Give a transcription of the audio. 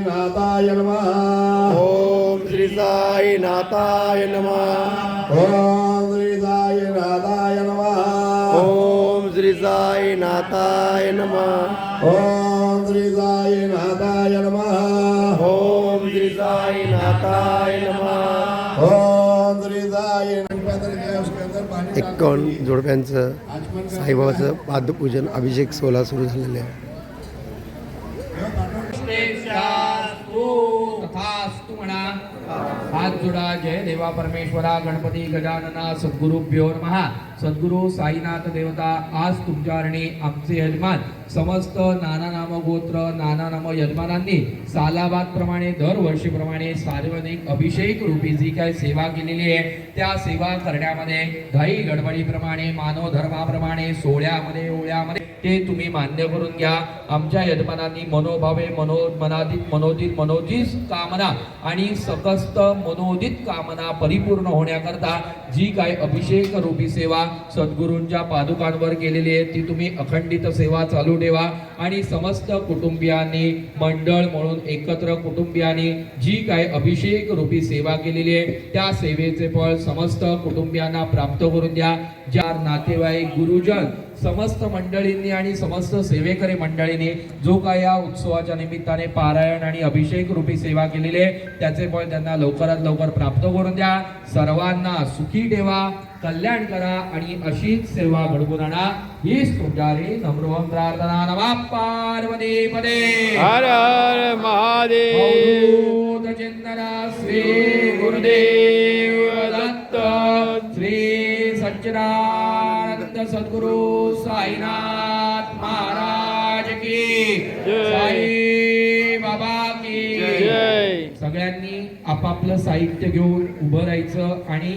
नाथाय नमः। ओम श्री साई नाथाय नमः। ओम श्री साई नाथाय नमः। ओम श्री साई नाथाय नमः। ओम श्री साई नाथाय नमः। ओम श्री साई नाथाय नमः। ओम श्री साई एक्कावन्न जोडप्यांचं साईबाबाचं पादपूजन अभिषेक सोहळा सुरू झालेले आहे. हात जोडा जय देवा परमेश्वरा गणपती गजानना सद्गुरुभ्यो महा सद्गुरु साईनाथ देवता आज तुमच्यावरणी आमचे यजमान समस्त नाना नाम गोत्र नाना नाम यजमानांनी सालाबाद प्रमाणे दरवर्षीप्रमाणे सार्वजनिक अभिषेक रूपी जी काही सेवा केलेली आहे त्या सेवा करण्यामध्ये घाई गडबडीप्रमाणे मानव धर्माप्रमाणे सोहळ्यामध्ये ओळ्यामध्ये ते तुम्ही मान्य करून घ्या. आमच्या यजमानांनी मनोभावे मनो मनादित मनोदित मनोदित कामना आणि सकस्त मनोदित कामना परिपूर्ण होण्याकरता जी काय अभिषेक रूपी सेवा सद्गुरूंच्या पादुकांवर केलेली आहे ती तुम्ही अखंडित सेवा चालू ठेवा. आणि समस्त कुटुंबियांनी मंडळ म्हणून एकत्र कुटुंबियांनी जी काय अभिषेक रूपी सेवा केलेली आहे त्या सेवेचे फळ समस्त कुटुंबियांना प्राप्त करून द्या. ज्या नातेवाईक गुरुजन समस्त मंडळींनी आणि समस्त सेवेकरी मंडळींनी जो काय या उत्सवाच्या निमित्ताने पारायण आणि अभिषेक रूपी सेवा केलेली आहे त्याचे फळ त्यांना लवकरात लवकर प्राप्त करून द्या. सर्वांना सुखी ठेवा कल्याण करा आणि अशीच सेवा घडवून आणा. हीच तुमच्यारी नम्र प्रार्थना नमा पार्वती पदे. हर हर महादेव. श्री गुरुदेव दत्त श्री सच्चिदानंद सद्गुरु साईनाथ महाराज की. साई बाबा की सगळ्यांनी आपापलं साहित्य घेऊन उभं राहायचं आणि